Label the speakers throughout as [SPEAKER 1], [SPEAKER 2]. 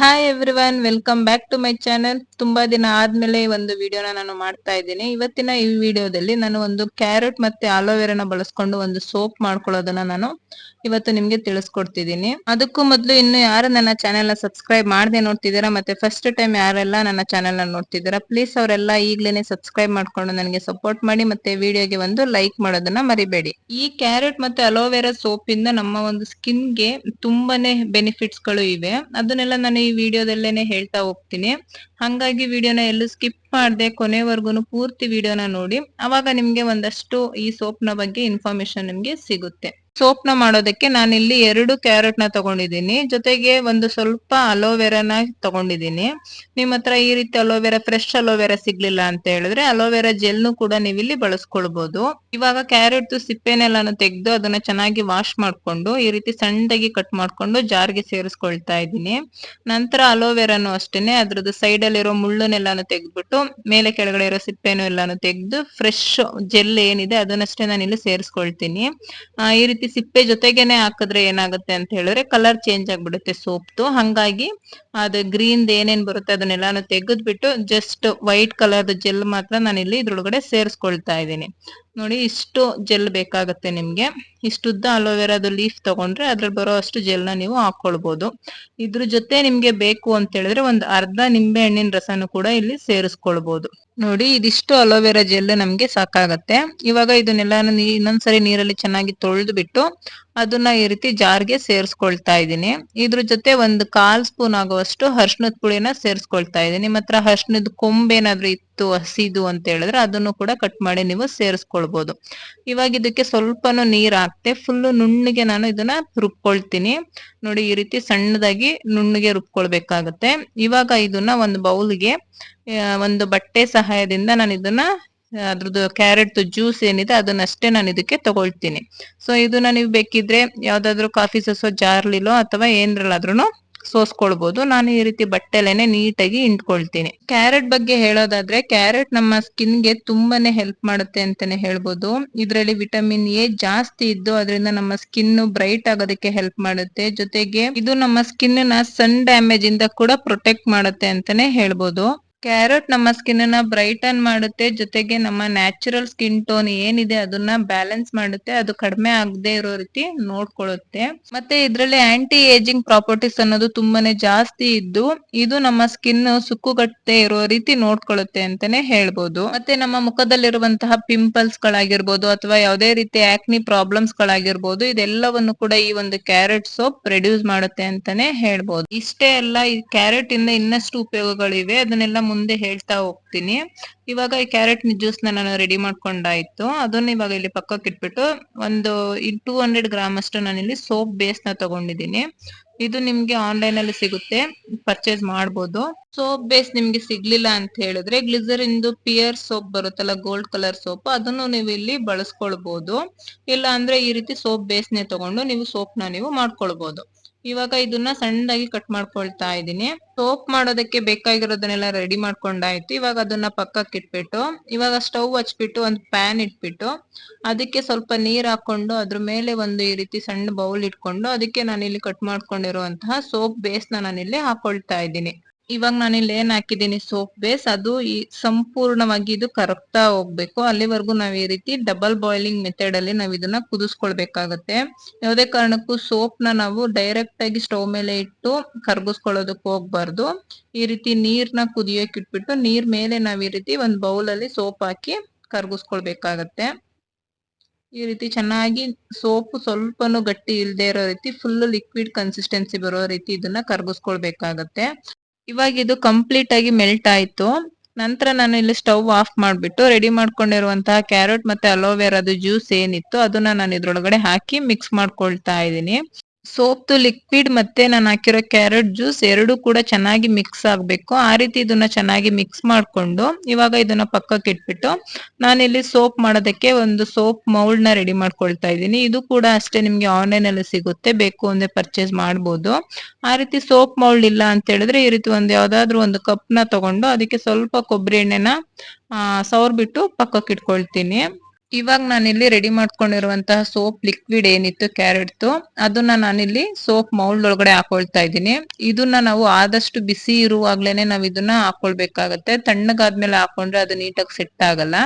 [SPEAKER 1] Hi everyone welcome back to my channel ತುಂಬಾ ದಿನ ಆದ್ಮೇಲೆ ಒಂದು ವಿಡಿಯೋನ ನಾನು ಮಾಡ್ತಾ ಇದ್ದೀನಿ. ಇವತ್ತಿನ ಈ ವಿಡಿಯೋದಲ್ಲಿ ನಾನು ಒಂದು ಕ್ಯಾರೆಟ್ ಮತ್ತೆ ಆಲೋವೆರಾನ ಬಳಸ್ಕೊಂಡು ಒಂದು ಸೋಪ್ ಮಾಡ್ಕೊಳ್ಳೋದನ್ನ ನಾನು ಇವತ್ತು ನಿಮ್ಗೆ ತಿಳಿಸ್ಕೊಡ್ತಿದ್ದೀನಿ. ಅದಕ್ಕೂ ಮೊದಲು ಇನ್ನು ಯಾರು ನನ್ನ ಚಾನೆಲ್ನ ಸಬ್ಸ್ಕ್ರೈಬ್ ಮಾಡದೆ ನೋಡ್ತಿದ್ದೀರಾ, ಮತ್ತೆ ಫಸ್ಟ್ ಟೈಮ್ ಯಾರೆಲ್ಲ ನನ್ನ ಚಾನೆಲ್ನ ನೋಡ್ತಿದ್ದೀರಾ ಪ್ಲೀಸ್ ಅವರೆಲ್ಲ ಈಗ್ಲೇನೆ ಸಬ್ಸ್ಕ್ರೈಬ್ ಮಾಡ್ಕೊಂಡು ನನಗೆ ಸಪೋರ್ಟ್ ಮಾಡಿ, ಮತ್ತೆ ವಿಡಿಯೋಗೆ ಒಂದು ಲೈಕ್ ಮಾಡೋದನ್ನ ಮರಿಬೇಡಿ. ಈ ಕ್ಯಾರೆಟ್ ಮತ್ತೆ ಅಲೋವೆರಾ ಸೋಪ್ ಇಂದ ನಮ್ಮ ಒಂದು ಸ್ಕಿನ್ಗೆ ತುಂಬಾನೇ ಬೆನಿಫಿಟ್ಸ್ಗಳು ಇವೆ. ಅದನ್ನೆಲ್ಲ ನಾನು ಈ ವಿಡಿಯೋದಲ್ಲೇನೆ ಹೇಳ್ತಾ ಹೋಗ್ತೀನಿ. ಹಂಗಾಗಿ ವಿಡಿಯೋನ ಎಲ್ಲೂ ಸ್ಕಿಪ್ ಮಾಡದೆ ಕೊನೆವರೆಗೂ ಪೂರ್ತಿ ವಿಡಿಯೋನ ನೋಡಿ. ಅವಾಗ ನಿಮ್ಗೆ ಒಂದಷ್ಟು ಈ ಸೋಪ್ನ ಬಗ್ಗೆ ಇನ್ಫಾರ್ಮೇಶನ್ ನಿಮ್ಗೆ ಸಿಗುತ್ತೆ. ಸೋಪ್ನ ಮಾಡೋದಕ್ಕೆ ನಾನಿಲ್ಲಿ ಎರಡು ಕ್ಯಾರೆಟ್ನ ತಗೊಂಡಿದ್ದೀನಿ. ಜೊತೆಗೆ ಒಂದು ಸ್ವಲ್ಪ ಅಲೋವೆರಾನ ತಗೊಂಡಿದ್ದೀನಿ. ನಿಮ್ಮ ಹತ್ರ ಈ ರೀತಿ ಅಲೋವೆರಾ, ಫ್ರೆಶ್ ಅಲೋವೆರಾ ಸಿಗ್ಲಿಲ್ಲ ಅಂತ ಹೇಳಿದ್ರೆ ಅಲೋವೆರಾ ಜೆಲ್ನು ಕೂಡ ನೀವು ಇಲ್ಲಿ ಬಳಸ್ಕೊಳ್ಬಹುದು ಇವಾಗ ಕ್ಯಾರೆಟ್ ಸಿಪ್ಪೆನೆಲ್ಲಾನು ತೆಗೆದು ಅದನ್ನ ಚೆನ್ನಾಗಿ ವಾಶ್ ಮಾಡ್ಕೊಂಡು, ಈ ರೀತಿ ಸಣ್ಣದಾಗಿ ಕಟ್ ಮಾಡ್ಕೊಂಡು ಜಾರ್ಗೆ ಸೇರಿಸ್ಕೊಳ್ತಾ ಇದ್ದೀನಿ. ನಂತರ ಅಲೋವೆರಾನು ಅಷ್ಟೇನೆ, ಅದ್ರದ್ದು ಸೈಡ್ ಅಲ್ಲಿರೋ ಮುಳ್ಳುನೆಲ್ಲಾನು ತೆಗೆದ್ಬಿಟ್ಟು, ಮೇಲೆ ಕೆಳಗಡೆ ಇರೋ ಸಿಪ್ಪೆನು ಎಲ್ಲಾನು ತೆಗೆದು, ಫ್ರೆಶ್ ಜೆಲ್ ಏನಿದೆ ಅದನ್ನಷ್ಟೇ ನಾನು ಇಲ್ಲಿ ಸೇರಿಸ್ಕೊಳ್ತೀನಿ ಈ ರೀತಿ ಸಿಪ್ಪೆ ಜೊತೆಗೇನೆ ಹಾಕಿದ್ರೆ ಏನಾಗುತ್ತೆ ಅಂತ ಹೇಳಿದ್ರೆ ಕಲರ್ ಚೇಂಜ್ ಆಗ್ಬಿಡುತ್ತೆ ಸೋಪ್ದು. ಹಂಗಾಗಿ ಅದು ಗ್ರೀನ್ ಏನೇನ್ ಬರುತ್ತೆ ಅದನ್ನೆಲ್ಲಾನು ತೆಗೆದ್ಬಿಟ್ಟು ಜಸ್ಟ್ ವೈಟ್ ಕಲರ್ ಜೆಲ್ ಮಾತ್ರ ನಾನು ಇಲ್ಲಿ ಇದ್ರೊಳಗಡೆ ಸೇರಿಸ್ಕೊಳ್ತಾ ಇದ್ದೀನಿ. ನೋಡಿ ಇಷ್ಟು ಜೆಲ್ ಬೇಕಾಗುತ್ತೆ ನಿಮ್ಗೆ. ಇಷ್ಟುದ್ದ ಅಲೋವೆರಾದ ಲೀಫ್ ತಗೊಂಡ್ರೆ ಅದ್ರಲ್ಲಿ ಬರೋ ಅಷ್ಟು ಜೆಲ್ನ ನೀವು ಹಾಕೊಳ್ಬಹುದು ಇದ್ರ ಜೊತೆ ನಿಮ್ಗೆ ಬೇಕು ಅಂತ ಹೇಳಿದ್ರೆ ಒಂದು ಅರ್ಧ ನಿಂಬೆ ಹಣ್ಣಿನ ರಸನು ಕೂಡ ಇಲ್ಲಿ ಸೇರಿಸ್ಕೊಳ್ಬಹುದು ನೋಡಿ ಇದಿಷ್ಟು ಅಲೋವೆರಾ ಜೆಲ್ ನಮ್ಗೆ ಸಾಕಾಗತ್ತೆ. ಇವಾಗ ಇದನ್ನೆಲ್ಲ ಇನ್ನೊಂದ್ಸರಿ ನೀರಲ್ಲಿ ಚೆನ್ನಾಗಿ ತೊಳೆದು ಬಿಟ್ಟು ಅದನ್ನ ಈ ರೀತಿ ಜಾರ್ಗೆ ಸೇರಿಸ್ಕೊಳ್ತಾ ಇದ್ದೀನಿ. ಇದ್ರ ಜೊತೆ ಒಂದು ಕಾಲ್ ಸ್ಪೂನ್ ಆಗುವಷ್ಟು ಹರ್ಷಣದ ಪುಳಿನ ಸೇರಿಸ್ಕೊಳ್ತಾ ಇದ್ದೀನಿ. ನಿಮ್ಮ ಹತ್ರ ಅರ್ಶನದ ಕೊಂಬೇನಾದ್ರೂ ಇತ್ತು, ಹಸಿದು ಅಂತ ಹೇಳಿದ್ರೆ ಅದನ್ನು ಕೂಡ ಕಟ್ ಮಾಡಿ ನೀವು ಸೇರಿಸ್ಕೊಳ್ಬಹುದು ಇವಾಗ ಇದಕ್ಕೆ ಸ್ವಲ್ಪನೂ ನೀರ್ ಹಾಕ್ತೆ ಫುಲ್ ನುಣ್ಣಗೆ ನಾನು ಇದನ್ನ ರುಬ್ಕೊಳ್ತೀನಿ. ನೋಡಿ ಈ ರೀತಿ ಸಣ್ಣದಾಗಿ ನುಣ್ಣಗೆ ರುಬ್ಕೊಳ್ಬೇಕಾಗತ್ತೆ. ಇವಾಗ ಇದನ್ನ ಒಂದು ಬೌಲ್ಗೆ ಒಂದು ಬಟ್ಟೆ ಸಹಾಯದಿಂದ ನಾನು ಇದನ್ನ ಅದ್ರದ್ದು ಕ್ಯಾರೆಟ್ ಜ್ಯೂಸ್ ಏನಿದೆ ಅದನ್ನಷ್ಟೇ ನಾನು ಇದಕ್ಕೆ ತಗೊಳ್ತೀನಿ. ಸೊ ಇದನ್ನ ನೀವು ಬೇಕಿದ್ರೆ ಯಾವ್ದಾದ್ರು ಕಾಫಿ ಸೋಸೋ, ಜಾರ್ಲಿಲೋ ಅಥವಾ ಏನ್ರಲ್ಲಾದ್ರೂ ಸೋಸ್ಕೊಳ್ಬಹುದು ನಾನು ಈ ರೀತಿ ಬಟ್ಟೆಲೇನೆ ನೀಟಾಗಿ ಇಂಟ್ಕೊಳ್ತೀನಿ ಕ್ಯಾರೆಟ್ ಬಗ್ಗೆ ಹೇಳೋದಾದ್ರೆ ಕ್ಯಾರೆಟ್ ನಮ್ಮ ಸ್ಕಿನ್ಗೆ ತುಂಬಾನೇ ಹೆಲ್ಪ್ ಮಾಡುತ್ತೆ ಅಂತಾನೆ ಹೇಳ್ಬೋದು. ಇದರಲ್ಲಿ ವಿಟಮಿನ್ ಎ ಜಾಸ್ತಿ ಇದ್ದು ಅದರಿಂದ ನಮ್ಮ ಸ್ಕಿನ್ ಬ್ರೈಟ್ ಆಗೋದಕ್ಕೆ ಹೆಲ್ಪ್ ಮಾಡುತ್ತೆ. ಜೊತೆಗೆ ಇದು ನಮ್ಮ ಸ್ಕಿನ್ನ ಸನ್ ಡ್ಯಾಮೇಜ್ ಇಂದ ಕೂಡ ಪ್ರೊಟೆಕ್ಟ್ ಮಾಡುತ್ತೆ ಅಂತಾನೆ ಹೇಳ್ಬೋದು. ಕ್ಯಾರೆಟ್ ನಮ್ಮ ಸ್ಕಿನ್ನ ಬ್ರೈಟನ್ ಮಾಡುತ್ತೆ, ಜೊತೆಗೆ ನಮ್ಮ ನ್ಯಾಚುರಲ್ ಸ್ಕಿನ್ ಟೋನ್ ಏನಿದೆ ಅದನ್ನ ಬ್ಯಾಲೆನ್ಸ್ ಮಾಡುತ್ತೆ, ಅದು ಕಡಿಮೆ ಆಗದೆ ಇರೋ ರೀತಿ ನೋಡ್ಕೊಳ್ಳುತ್ತೆ. ಮತ್ತೆ ಇದರಲ್ಲಿ ಆಂಟಿ ಏಜಿಂಗ್ ಪ್ರಾಪರ್ಟೀಸ್ ಅನ್ನೋದು ತುಂಬಾನೇ ಜಾಸ್ತಿ ಇದ್ದು, ಇದು ನಮ್ಮ ಸ್ಕಿನ್ ಸುಕ್ಕುಗಟ್ಟದೆ ಇರೋ ರೀತಿ ನೋಡ್ಕೊಳ್ಳುತ್ತೆ ಅಂತಾನೆ ಹೇಳ್ಬೋದು. ಮತ್ತೆ ನಮ್ಮ ಮುಖದಲ್ಲಿರುವಂತಹ ಪಿಂಪಲ್ಸ್ ಗಳಾಗಿರ್ಬೋದು ಅಥವಾ ಯಾವುದೇ ರೀತಿ ಆಕ್ನಿ ಪ್ರಾಬ್ಲಮ್ಸ್ ಗಳಾಗಿರ್ಬೋದು ಇದೆಲ್ಲವನ್ನು ಕೂಡ ಈ ಒಂದು ಕ್ಯಾರೆಟ್ ಸೋಪ್ ರೆಡ್ಯೂಸ್ ಮಾಡುತ್ತೆ ಅಂತಾನೆ ಹೇಳ್ಬೋದು. ಇಷ್ಟೇ ಅಲ್ಲ, ಈ ಕ್ಯಾರೆಟ್ ಇಂದ ಇನ್ನಷ್ಟು ಉಪಯೋಗಗಳಿವೆ, ಅದನ್ನೆಲ್ಲ ಮುಂದೆ ಹೇಳ್ತಾ ಹೋಗ್ತೀನಿ. ಇವಾಗ ಈ ಕ್ಯಾರೆಟ್ ಜ್ಯೂಸ್ ನಾನು ರೆಡಿ ಮಾಡ್ಕೊಂಡಾಯ್ತು. ಅದನ್ನ ಇವಾಗ ಇಲ್ಲಿ ಪಕ್ಕಕ್ಕೆ ಇಟ್ಬಿಟ್ಟು ಒಂದು ಟೂ ಹಂಡ್ರೆಡ್ ಗ್ರಾಮ್ ಅಷ್ಟು ನಾನು ಇಲ್ಲಿ ಸೋಪ್ ಬೇಸ್ನ ತಗೊಂಡಿದ್ದೀನಿ. ಇದು ನಿಮ್ಗೆ ಆನ್ಲೈನ್ ಅಲ್ಲಿ ಸಿಗುತ್ತೆ. ಪರ್ಚೇಸ್ ಮಾಡಬಹುದು ಸೋಪ್ ಬೇಸ್ ನಿಮ್ಗೆ ಸಿಗ್ಲಿಲ್ಲ ಅಂತ ಹೇಳಿದ್ರೆ ಗ್ಲಿಸರಿನ್ ಪಿಯರ್ ಸೋಪ್ ಬರುತ್ತಲ್ಲ ಗೋಲ್ಡ್ ಕಲರ್ ಸೋಪ್ ಅದನ್ನು ನೀವು ಇಲ್ಲಿ ಬಳಸ್ಕೊಳ್ಬಹುದು ಇಲ್ಲ ಅಂದ್ರೆ ಈ ರೀತಿ ಸೋಪ್ ಬೇಸ್ ನೇ ತಗೊಂಡು ನೀವು ಸೋಪ್ನ ನೀವು ಮಾಡ್ಕೊಳ್ಬಹುದು ಇವಾಗ ಇದನ್ನ ಸಣ್ಣದಾಗಿ ಕಟ್ ಮಾಡ್ಕೊಳ್ತಾ ಇದ್ದೀನಿ. ಸೋಪ್ ಮಾಡೋದಕ್ಕೆ ಬೇಕಾಗಿರೋದನ್ನೆಲ್ಲ ರೆಡಿ ಮಾಡ್ಕೊಂಡಾಯ್ತು. ಇವಾಗ ಅದನ್ನ ಪಕ್ಕಕ್ಕೆ ಇಟ್ಬಿಟ್ಟು, ಇವಾಗ ಸ್ಟವ್ ಹಚ್ಬಿಟ್ಟು ಒಂದು ಪ್ಯಾನ್ ಇಟ್ಬಿಟ್ಟು, ಅದಕ್ಕೆ ಸ್ವಲ್ಪ ನೀರ್ ಹಾಕೊಂಡು ಅದ್ರ ಮೇಲೆ ಒಂದು ಈ ರೀತಿ ಸಣ್ಣ ಬೌಲ್ ಇಟ್ಕೊಂಡು, ಅದಕ್ಕೆ ನಾನಿಲ್ಲಿ ಕಟ್ ಮಾಡ್ಕೊಂಡಿರುವಂತಹ ಸೋಪ್ ಬೇಸ್ನ ನಾನಿಲ್ಲಿ ಹಾಕೊಳ್ತಾ ಇದ್ದೀನಿ. ಇವಾಗ ನಾನು ಇಲ್ಲಿ ಏನ್ ಹಾಕಿದ್ದೀನಿ? Soap base. ಅದು ಈ ಸಂಪೂರ್ಣವಾಗಿ ಇದು ಕರಗ್ತಾ ಹೋಗ್ಬೇಕು. ಅಲ್ಲಿವರೆಗೂ ನಾವ್ ಈ ರೀತಿ ಡಬಲ್ ಬಾಯ್ಲಿಂಗ್ ಮೆಥಡ್ ಅಲ್ಲಿ ನಾವ್ ಇದನ್ನ ಕುದಿಸ್ಕೊಳ್ಬೇಕಾಗತ್ತೆ. ಯಾವುದೇ ಕಾರಣಕ್ಕೂ ಸೋಪ್ನ ನಾವು ಡೈರೆಕ್ಟ್ ಆಗಿ ಸ್ಟವ್ ಮೇಲೆ ಇಟ್ಟು ಕರ್ಗಿಸ್ಕೊಳ್ಳೋದಕ್ಕೆ ಹೋಗ್ಬಾರ್ದು. ಈ ರೀತಿ ನೀರ್ನ ಕುದಿಯೋಕೆ ಇಟ್ಬಿಟ್ಟು ನೀರ್ ಮೇಲೆ ನಾವ್ ಈ ರೀತಿ ಒಂದ್ ಬೌಲ್ ಅಲ್ಲಿ ಸೋಪ್ ಹಾಕಿ ಕರ್ಗಿಸ್ಕೊಳ್ಬೇಕಾಗತ್ತೆ. ಈ ರೀತಿ ಚೆನ್ನಾಗಿ ಸೋಪ್ ಸ್ವಲ್ಪನು ಗಟ್ಟಿ ಇಲ್ದೇ ಇರೋ ರೀತಿ ಫುಲ್ ಲಿಕ್ವಿಡ್ ಕನ್ಸಿಸ್ಟೆನ್ಸಿ ಬರೋ ರೀತಿ ಇದನ್ನ ಕರ್ಗಿಸ್ಕೊಳ್ಬೇಕಾಗತ್ತೆ. ಇವಾಗ ಇದು ಕಂಪ್ಲೀಟ್ ಆಗಿ ಮೆಲ್ಟ್ ಆಯ್ತು. ನಂತರ ನಾನು ಇಲ್ಲಿ ಸ್ಟವ್ ಆಫ್ ಮಾಡಿಬಿಟ್ಟು ರೆಡಿ ಮಾಡ್ಕೊಂಡಿರುವಂತಹ ಕ್ಯಾರೆಟ್ ಮತ್ತೆ ಅಲೋವೆರಾದ ಜ್ಯೂಸ್ ಏನಿತ್ತು ಅದನ್ನ ನಾನು ಇದ್ರೊಳಗಡೆ ಹಾಕಿ ಮಿಕ್ಸ್ ಮಾಡ್ಕೊಳ್ತಾ ಇದ್ದೀನಿ. ಸೋಪ್ದು ಲಿಕ್ವಿಡ್ ಮತ್ತೆ ನಾನು ಹಾಕಿರೋ ಕ್ಯಾರೆಟ್ ಜ್ಯೂಸ್ ಎರಡು ಕೂಡ ಚೆನ್ನಾಗಿ ಮಿಕ್ಸ್ ಆಗ್ಬೇಕು. ಆ ರೀತಿ ಇದನ್ನ ಚೆನ್ನಾಗಿ ಮಿಕ್ಸ್ ಮಾಡ್ಕೊಂಡು ಇವಾಗ ಇದನ್ನ ಪಕ್ಕಕ್ಕೆ ಇಟ್ಬಿಟ್ಟು ನಾನಿಲ್ಲಿ ಸೋಪ್ ಮಾಡೋದಕ್ಕೆ ಒಂದು ಸೋಪ್ ಮೌಲ್ಡ್ನ ರೆಡಿ ಮಾಡ್ಕೊಳ್ತಾ ಇದ್ದೀನಿ. ಇದು ಕೂಡ ಅಷ್ಟೇ ನಿಮ್ಗೆ ಆನ್ಲೈನ್ ಅಲ್ಲಿ ಸಿಗುತ್ತೆ. ಬೇಕು ಅಂದ್ರೆ ಪರ್ಚೇಸ್ ಮಾಡ್ಬೋದು. ಆ ರೀತಿ ಸೋಪ್ ಮೌಲ್ಡ್ ಇಲ್ಲ ಅಂತ ಹೇಳಿದ್ರೆ ಈ ರೀತಿ ಒಂದು ಯಾವ್ದಾದ್ರು ಒಂದು ಕಪ್ನ ತಗೊಂಡು ಅದಕ್ಕೆ ಸ್ವಲ್ಪ ಕೊಬ್ಬರಿ ಎಣ್ಣೆನ ಸವರ್ಬಿಟ್ಟು ಪಕ್ಕಕ್ಕೆ ಇಟ್ಕೊಳ್ತೀನಿ. ಇವಾಗ ನಾನಿಲ್ಲಿ ರೆಡಿ ಮಾಡ್ಕೊಂಡಿರುವಂತಹ ಸೋಪ್ ಲಿಕ್ವಿಡ್ ಏನಿತ್ತು ಕ್ಯಾರೆಟ್ದು, ಅದನ್ನ ನಾನಿಲ್ಲಿ ಸೋಪ್ ಮೌಲ್ಡ್ ಒಳಗಡೆ ಹಾಕೊಳ್ತಾ ಇದ್ದೀನಿ. ಇದನ್ನ ನಾವು ಆದಷ್ಟು ಬಿಸಿ ಇರುವಾಗ್ಲೇನೆ ನಾವು ಇದನ್ನ ಹಾಕೊಳ್ಬೇಕಾಗತ್ತೆ. ತಣ್ಣಗಾದ್ಮೇಲೆ ಹಾಕೊಂಡ್ರೆ ಅದು ನೀಟಾಗಿ ಸೆಟ್ ಆಗಲ್ಲ.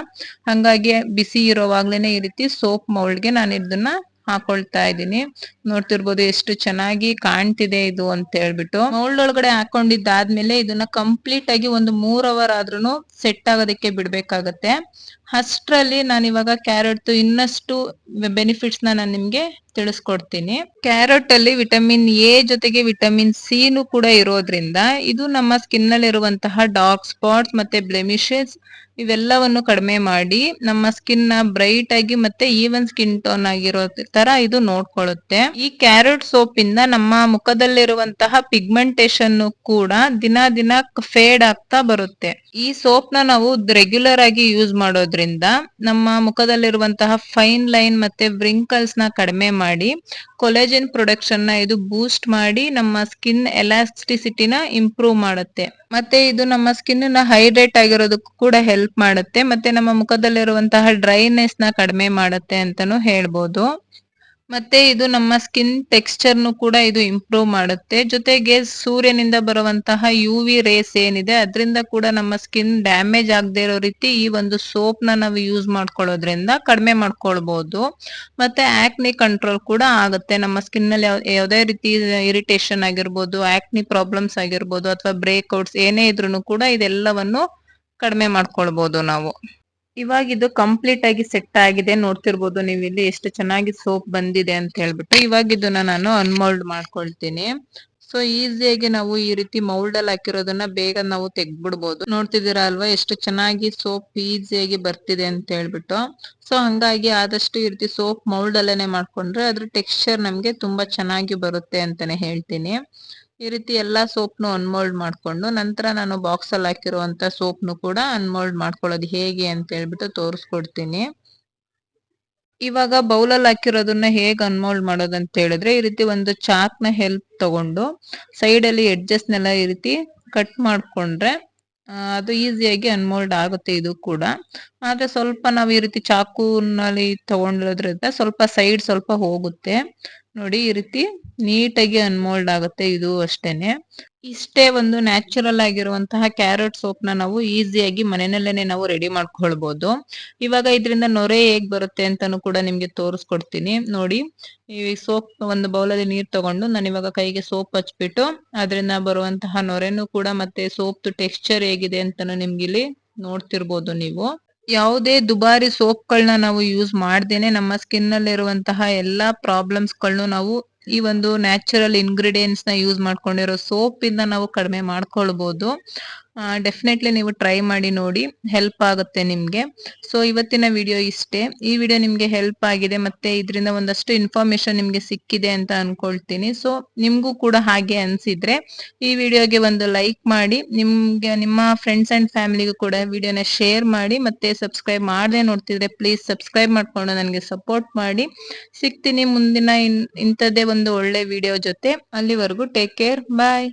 [SPEAKER 1] ಹಂಗಾಗಿ ಬಿಸಿ ಇರೋವಾಗ್ಲೇನೆ ಈ ರೀತಿ ಸೋಪ್ ಮೌಲ್ಡ್ಗೆ ನಾನು ಇದನ್ನ ಹಾಕೊಳ್ತಾ ಇದ್ದೀನಿ. ನೋಡ್ತಿರ್ಬೋದು ಎಷ್ಟು ಚೆನ್ನಾಗಿ ಕಾಣ್ತಿದೆ ಇದು ಅಂತ ಹೇಳ್ಬಿಟ್ಟು. ಮೋಲ್ಡ್ ಒಳಗಡೆ ಹಾಕೊಂಡಿದ್ದಾದ್ಮೇಲೆ ಇದನ್ನ ಕಂಪ್ಲೀಟ್ ಆಗಿ ಒಂದು ಮೂರ್ ಅವರ್ ಆದ್ರೂ ಸೆಟ್ ಆಗೋದಕ್ಕೆ ಬಿಡ್ಬೇಕಾಗತ್ತೆ. ಅಷ್ಟರಲ್ಲಿ ನಾನು ಇವಾಗ ಕ್ಯಾರೆಟ್ ಇನ್ನಷ್ಟು ಬೆನಿಫಿಟ್ಸ್ನ ನಾನು ನಿಮ್ಗೆ ತಿಳಿಸ್ಕೊಡ್ತೀನಿ. ಕ್ಯಾರೆಟ್ ಅಲ್ಲಿ ವಿಟಮಿನ್ ಎ ಜೊತೆಗೆ ವಿಟಮಿನ್ ಸಿ ನು ಕೂಡ ಇರೋದ್ರಿಂದ ಇದು ನಮ್ಮ ಸ್ಕಿನ್ ಅಲ್ಲಿ ಇರುವಂತಹ ಡಾರ್ಕ್ ಸ್ಪಾಟ್ಸ್ ಮತ್ತೆ ಬ್ಲೆಮಿಷಸ್ ಇವೆಲ್ಲವನ್ನು ಕಡಿಮೆ ಮಾಡಿ ನಮ್ಮ ಸ್ಕಿನ್ನ ಬ್ರೈಟ್ ಆಗಿ ಮತ್ತೆ ಈವನ್ ಸ್ಕಿನ್ ಟೋನ್ ಆಗಿರೋ ತರ ಇದು ನೋಡ್ಕೊಳ್ಳುತ್ತೆ. ಈ ಕ್ಯಾರೆಟ್ ಸೋಪ್ ಇಂದ ನಮ್ಮ ಮುಖದಲ್ಲಿರುವಂತಹ ಪಿಗ್ಮೆಂಟೇಶನ್ ಕೂಡ ದಿನ ದಿನ ಫೇಡ್ ಆಗ್ತಾ ಬರುತ್ತೆ. ಈ ಸೋಪ್ನ ನಾವು ರೆಗ್ಯುಲರ್ ಆಗಿ ಯೂಸ್ ಮಾಡೋದ್ರಿಂದ ನಮ್ಮ ಮುಖದಲ್ಲಿರುವಂತಹ ಫೈನ್ ಲೈನ್ ಮತ್ತೆ ವ್ರಿಂಕಲ್ಸ್ನ ಕಡಿಮೆ ಮಾಡಿ ಕೊಲೆಜನ್ ಪ್ರೊಡಕ್ಷನ್ನ ಇದು ಬೂಸ್ಟ್ ಮಾಡಿ ನಮ್ಮ ಸ್ಕಿನ್ ಎಲಾಸ್ಟಿಸಿಟಿನ ಇಂಪ್ರೂವ್ ಮಾಡುತ್ತೆ. ಮತ್ತೆ ಇದು ನಮ್ಮ ಸ್ಕಿನ್ನ ಹೈಡ್ರೇಟ್ ಆಗಿರೋದಕ್ಕೂ ಕೂಡ ಹೆಲ್ಪ್ ಮಾಡುತ್ತೆ. ಮತ್ತೆ ನಮ್ಮ ಮುಖದಲ್ಲಿರುವಂತಹ ಡ್ರೈನೆಸ್ನ ಕಡಿಮೆ ಮಾಡುತ್ತೆ ಅಂತಾನು ಹೇಳ್ಬೋದು. ಮತ್ತೆ ಇದು ನಮ್ಮ ಸ್ಕಿನ್ ಟೆಕ್ಸ್ಚರ್ ನು ಕೂಡ ಇದು ಇಂಪ್ರೂವ್ ಮಾಡುತ್ತೆ. ಜೊತೆಗೆ ಸೂರ್ಯನಿಂದ ಬರುವಂತಹ ಯು ವಿ ರೇಸ್ ಏನಿದೆ, ಅದರಿಂದ ಕೂಡ ನಮ್ಮ ಸ್ಕಿನ್ ಡ್ಯಾಮೇಜ್ ಆಗದೆ ಇರೋ ರೀತಿ ಈ ಒಂದು ಸೋಪ್ನ ನಾವು ಯೂಸ್ ಮಾಡ್ಕೊಳ್ಳೋದ್ರಿಂದ ಕಡಿಮೆ ಮಾಡ್ಕೊಳ್ಬಹುದು ಮತ್ತೆ ಆಕ್ನಿ ಕಂಟ್ರೋಲ್ ಕೂಡ ಆಗುತ್ತೆ. ನಮ್ಮ ಸ್ಕಿನ್ನಲ್ಲಿ ಯಾವುದೇ ರೀತಿ ಇರಿಟೇಷನ್ ಆಗಿರ್ಬೋದು ಆಕ್ನಿ ಪ್ರಾಬ್ಲಮ್ಸ್ ಆಗಿರ್ಬೋದು, ಅಥವಾ ಬ್ರೇಕ್ಔಟ್ಸ್ ಏನೇ ಇದ್ರು ಕೂಡ ಇದೆಲ್ಲವನ್ನು ಕಡಿಮೆ ಮಾಡ್ಕೊಳ್ಬಹುದು ನಾವು. ಇವಾಗ ಇದು ಕಂಪ್ಲೀಟ್ ಆಗಿ ಸೆಟ್ ಆಗಿದೆ, ನೋಡ್ತಿರ್ಬೋದು ನೀವು ಇಲ್ಲಿ ಎಷ್ಟು ಚೆನ್ನಾಗಿ ಸೋಪ್ ಬಂದಿದೆ ಅಂತ ಹೇಳ್ಬಿಟ್ಟು. ಇವಾಗ ಇದನ್ನ ನಾನು ಅನ್ಮೋಲ್ಡ್ ಮಾಡ್ಕೊಳ್ತೀನಿ. ಸೊ ಈಸಿಯಾಗಿ ನಾವು ಈ ರೀತಿ ಮೌಲ್ಡ್ ಅಲ್ಲಿ ಹಾಕಿರೋದನ್ನ ಬೇಗ ನಾವು ತೆಗ್ದ್ಬಿಡ್ಬೋದು. ನೋಡ್ತಿದ್ದೀರಾ ಅಲ್ವಾ ಎಷ್ಟು ಚೆನ್ನಾಗಿ ಸೋಪ್ ಈಸಿಯಾಗಿ ಬರ್ತಿದೆ ಅಂತ ಹೇಳ್ಬಿಟ್ಟು. ಸೊ ಹಂಗಾಗಿ ಆದಷ್ಟು ಈ ರೀತಿ ಸೋಪ್ ಮೌಲ್ಡ್ ಅಲ್ಲೇನೆ ಮಾಡ್ಕೊಂಡ್ರೆ ಅದ್ರ ಟೆಕ್ಸ್ಚರ್ ನಮ್ಗೆ ತುಂಬಾ ಚೆನ್ನಾಗಿ ಬರುತ್ತೆ ಅಂತಾನೆ ಹೇಳ್ತೀನಿ. ಈ ರೀತಿ ಎಲ್ಲಾ ಸೋಪ್ನು ಅನ್ಮೋಲ್ಡ್ ಮಾಡ್ಕೊಂಡು ನಂತರ ನಾನು ಬಾಕ್ಸ್ ಅಲ್ಲಿ ಹಾಕಿರುವಂತ ಸೋಪ್ನು ಕೂಡ ಅನ್ಮೋಲ್ಡ್ ಮಾಡ್ಕೊಳ್ಳೋದು ಹೇಗೆ ಅಂತ ಹೇಳ್ಬಿಟ್ಟು ತೋರಿಸ್ಕೊಡ್ತೀನಿ. ಇವಾಗ ಬೌಲಲ್ಲಿ ಹಾಕಿರೋದನ್ನ ಹೇಗೆ ಅನ್ಮೋಲ್ಡ್ ಮಾಡೋದು ಅಂತ ಹೇಳಿದ್ರೆ ಈ ರೀತಿ ಒಂದು ಚಾಕ್ನ ಹೆಲ್ಪ್ ತಗೊಂಡು ಸೈಡ್ ಅಲ್ಲಿ ಎಡ್ಜಸ್ ನೆಲ್ಲ ಈ ರೀತಿ ಕಟ್ ಮಾಡ್ಕೊಂಡ್ರೆ ಅದು ಈಸಿಯಾಗಿ ಅನ್ಮೋಲ್ಡ್ ಆಗುತ್ತೆ ಇದು ಕೂಡ. ಆದ್ರೆ ಸ್ವಲ್ಪ ನಾವು ಈ ರೀತಿ ಚಾಕುನಲ್ಲಿ ತಗೊಂಡಿರೋದ್ರಿಂದ ಸ್ವಲ್ಪ ಸೈಡ್ ಸ್ವಲ್ಪ ಹೋಗುತ್ತೆ. ನೋಡಿ ಈ ರೀತಿ ನೀಟಾಗಿ ಅನ್ಮೋಲ್ಡ್ ಆಗುತ್ತೆ ಇದು ಅಷ್ಟೇನೆ. ಇಷ್ಟೇ ಒಂದು ನ್ಯಾಚುರಲ್ ಆಗಿರುವಂತಹ ಕ್ಯಾರೆಟ್ ಸೋಪ್ನ ನಾವು ಈಸಿಯಾಗಿ ಮನೆಯಲ್ಲೇನೆ ನಾವು ರೆಡಿ ಮಾಡ್ಕೊಳ್ಬಹುದು ಇವಾಗ ಇದರಿಂದ ನೊರೆ ಹೇಗ್ ಬರುತ್ತೆ ಅಂತಾನು ಕೂಡ ನಿಮ್ಗೆ ತೋರಿಸ್ಕೊಡ್ತೀನಿ. ನೋಡಿ, ಈ ಸೋಪ್ ಒಂದು ಬೌಲಲ್ಲಿ ನೀರ್ ತಗೊಂಡು ನಾನು ಇವಾಗ ಕೈಗೆ ಸೋಪ್ ಹಚ್ಬಿಟ್ಟು ಅದರಿಂದ ಬರುವಂತಹ ನೊರೆನು ಕೂಡ ಮತ್ತೆ ಸೋಪ್ ಟೆಕ್ಸ್ಚರ್ ಹೇಗಿದೆ ಅಂತಾನು ನಿಮ್ಗೆ ಇಲ್ಲಿ ನೋಡ್ತಿರ್ಬೋದು ನೀವು. ಯಾವುದೇ ದುಬಾರಿ ಸೋಪ್ಗಳನ್ನ ನಾವು ಯೂಸ್ ಮಾಡ್ದೇನೆ ನಮ್ಮ ಸ್ಕಿನ್ ನಲ್ಲಿರುವಂತಹ ಎಲ್ಲಾ ಪ್ರಾಬ್ಲಮ್ಸ್ಗಳನ್ನು ನಾವು ಈ ಒಂದು ನ್ಯಾಚುರಲ್ ಇಂಗ್ರೀಡಿಯೆಂಟ್ಸ್ನ ಯೂಸ್ ಮಾಡ್ಕೊಂಡಿರೋ ಸೋಪ್ ಇಂದ ನಾವು ಕಡಿಮೆ ಮಾಡ್ಕೊಳ್ಬಹುದು ಡೆಫಿನೆಟ್ಲಿ ನೀವು ಟ್ರೈ ಮಾಡಿ ನೋಡಿ ಹೆಲ್ಪ್ ಆಗುತ್ತೆ ನಿಮಗೆ. ಸೊ ಇವತ್ತಿನ ವಿಡಿಯೋ ಇಷ್ಟೇ. ಈ ವಿಡಿಯೋ ನಿಮಗೆ ಹೆಲ್ಪ್ ಆಗಿದೆ ಮತ್ತೆ ಇದರಿಂದ ಒಂದಷ್ಟು ಇನ್ಫಾರ್ಮೇಶನ್ ನಿಮಗೆ ಸಿಕ್ಕಿದೆ ಅಂತ ಅನ್ಕೊಳ್ತೀನಿ. ಸೊ ನಿಮಗೂ ಕೂಡ ಹಾಗೆ ಅನ್ಸಿದ್ರೆ, ಈ ವಿಡಿಯೋಗೆ ಒಂದು ಲೈಕ್ ಮಾಡಿ, ನಿಮಗೆ, ನಿಮ್ಮ ಫ್ರೆಂಡ್ಸ್ ಅಂಡ್ ಫ್ಯಾಮಿಲಿಗೂ ಕೂಡ ವಿಡಿಯೋನ ಶೇರ್ ಮಾಡಿ, ಮತ್ತೆ ಸಬ್ಸ್ಕ್ರೈಬ್ ಮಾಡದೆ ನೋಡ್ತಿದ್ರೆ ಪ್ಲೀಸ್ ಸಬ್ಸ್ಕ್ರೈಬ್ ಮಾಡ್ಕೊಂಡು ನನಗೆ ಸಪೋರ್ಟ್ ಮಾಡಿ. ಸಿಗ್ತೀನಿ ಮುಂದಿನ ಇಂಥದ್ದೇ ಒಂದು ಒಳ್ಳೆ ವಿಡಿಯೋ ಜೊತೆ. ಅಲ್ಲಿವರೆಗೂ ಟೇಕ್ ಕೇರ್ ಬಾಯ್